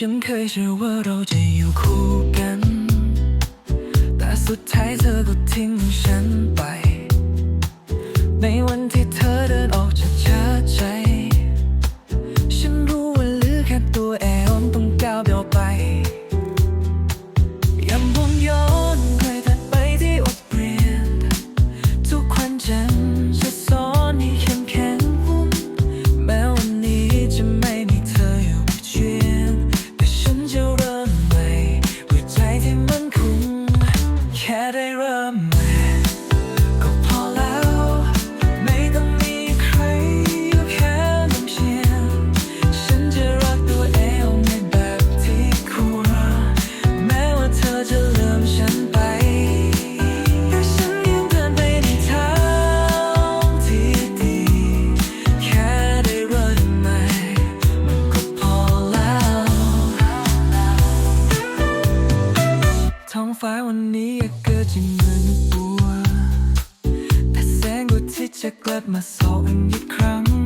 ฉันเคยเชื่อว่าเราจะอยู่คู่กัน แต่สุดท้ายเธอก็ทิ้งฉัน ท้องฟ้าวันนี้อากาศจะเหมือนบัวแต่แสงอุที่จะกลับมาสองอีกครั้ง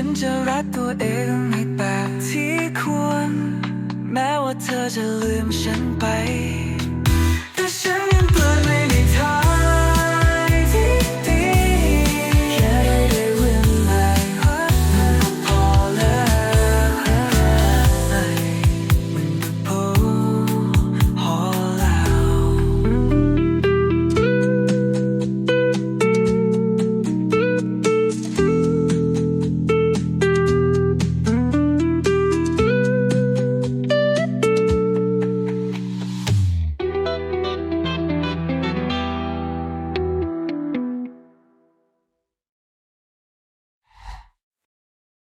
ฉันจะรักตัวเองในแบบที่ควร แม้ว่าเธอจะลืมฉันไป